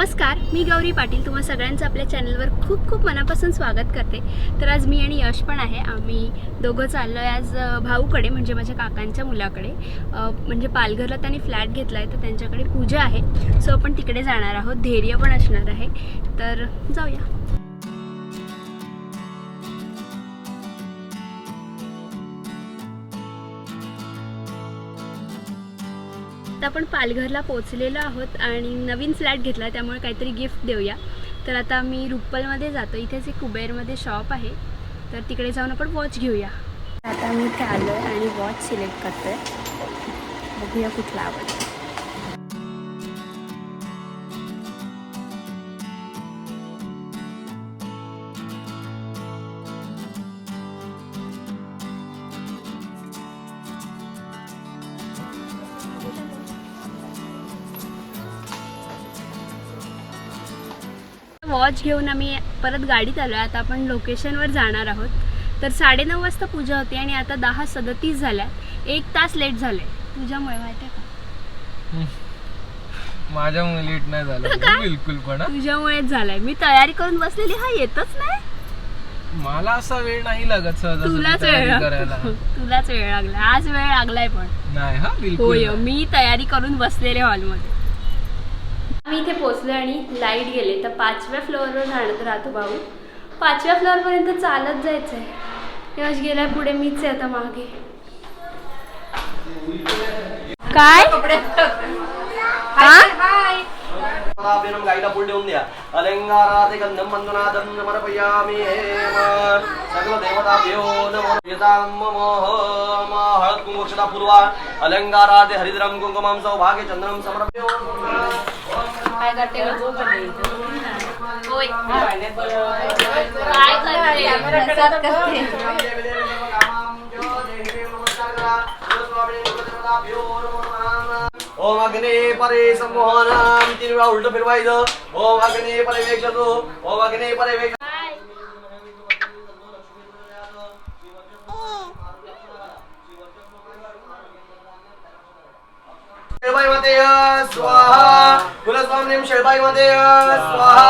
नमस्कार मी गौरी पाटील. तुम्हा सगळ्यांचं आपल्या चॅनलवर खूप खूप मनापासून स्वागत करते. तर आज मी आणि यश पण आहे. आम्ही दोघं चाललो आहे आज भाऊकडे म्हणजे माझ्या काकांच्या मुलाकडे. म्हणजे पालघरला त्यांनी फ्लॅट घेतला आहे तर त्यांच्याकडे पूजा आहे. सो आपण तिकडे जाणार आहोत. धैर्य पण असणार आहे. तर जाऊया. आता आपण पालघरला पोचलेलो आहोत आणि नवीन फ्लॅट घेतला त्यामुळे काहीतरी गिफ्ट देऊया. तर आता मी रुप्पलमध्ये जातो. इथेच एक कुबेरमध्ये शॉप आहे. तर तिकडे जाऊन आपण वॉच घेऊया. आता मी इथे आलो आहे आणि वॉच सिलेक्ट करतो आहे बघूया कुठला आवडतो. वॉच घेऊन आम्ही परत गाडीत आलो आहे आता आपण लोकेशनवर जाणार आहोत. तर साडेनऊ वाजता पूजा होती आणि आता दहा सदतीस झाल्या. एक तास लेट झाले तुझ्यामुळे माहिती आहे का? माझ्यामुळे लेट नाही झालं? बिलकुल पण. तुझ्यामुळेच झालंय. मी तयारी करून बसलेली. हा येतच नाही? मला असा वेळ नाही लागत सहजासहजी तुलाच वेळ तुलाच वेळ लागला. आज वेळ लागलाय पण. नाही हा होय बिलकुल मी तयारी करून बसलेले हॉलमध्ये. आम्ही इथे पोचलो आणि लाइट गेले. तर पाचव्या फ्लोअरवर राहणार राहतो भाऊ. पाचव्या फ्लोअरपर्यंत चालत जायचं आहे यश गेलाय पुढे मीच आहे आता मागे. काय? फुल ठेवून द्या अलंकाराते गंधम बंधनादं समर्पयामि हेम सकल देवताभ्यो नमो हळद कुंकुक्षता पूर्वा अलंकाराते हरिद्रं कुंकुमं सौभाग्य चंद्रं समर्पयो काय करते काय करते ఓం అగ్నే పరేశ మోహనాం తిరువా ఉల్ట ఫిర్వాయిద ఓం అగ్నే పరివేక్షదు ఓం అగ్నే పరివేక్ష స్వాహ కులస్వామిని శిల్పాయి మతయ स्वाहा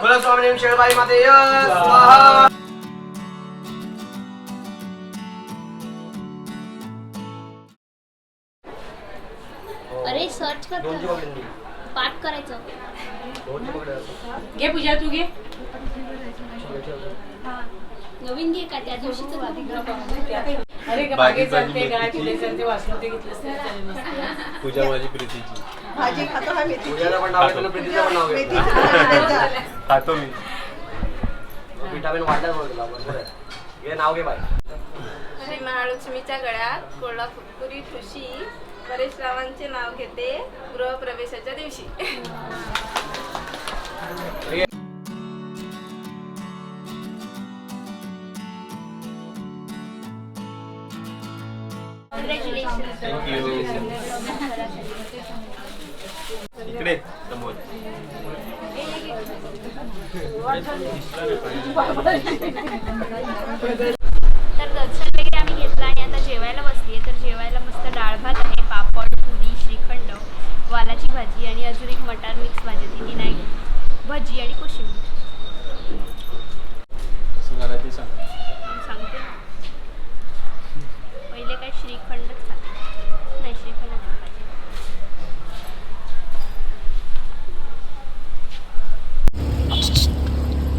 కులస్వామిని శిల్పాయి మతయ స్వాహ अरे सर्च कर पाठ करायचं. घे पूजा तू घे. नवीन घे का? त्या दिवशीच अरे का मागे चालते काय पुढे चालते मस्त. पूजा माझी प्रीतीची. भाजी खातो हा मेथी पूजाला पण नाव घेतलं प्रीतीचं पण नाव घेतलं. खातो मी. विटामिन वाटलं बरं तुला बरोबर आहे. नाव घे बाई. श्री महालक्ष्मीच्या गळ्यात कोल्हापुरी ठुशी. परेशरावांचे नाव घेते गृहप्रवेशाच्या दिवशी इकडे समोर भाजी आणि अजून एक मटार मिक्स भाजी तिन्ही नाही भजी आणि कोशिंबीर. सांगते. पहिले काय श्रीखंडच खाते. नाही श्रीखंड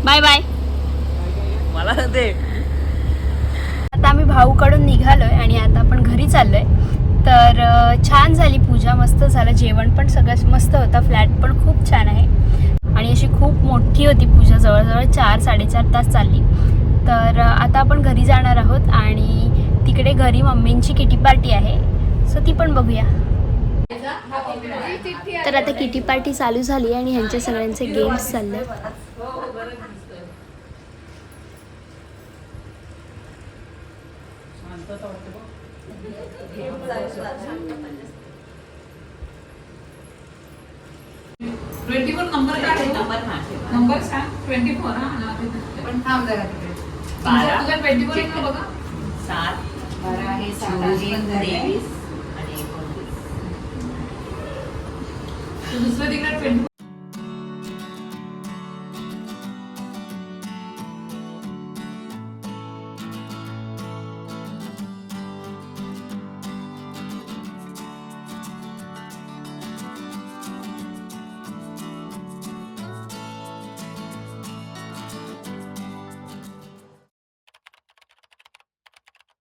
बाय बाय. मला दे. आता आम्ही भाऊकडून निघालोय आणि आता आपण घरी चाललोय. तर छान झाली पूजा. मस्त झालं जेवण पण सगळं मस्त होता. फ्लॅट पण खूप छान आहे. आणि अशी खूप मोठी होती पूजा. जवळजवळ चार साडेचार तास चालली. तर आता आपण घरी जाणार आहोत आणि तिकडे घरी मम्मींची किटी पार्टी आहे. सो ती पण बघूया. तर आता किटी पार्टी चालू झाली आणि ह्यांच्या सगळ्यांचे गेम्स चालले ट्वेंटी फोर नंबर काय नंबर नंबर सांग ट्वेंटी फोर हा? पण थांब जरा तिकडे. तुझा तुझा ट्वेंटी फोर आहे. का बघा. सात. बारा आहे तेवीस आणि एकोणतीस. दुसरं तिकडे ट्वेंटी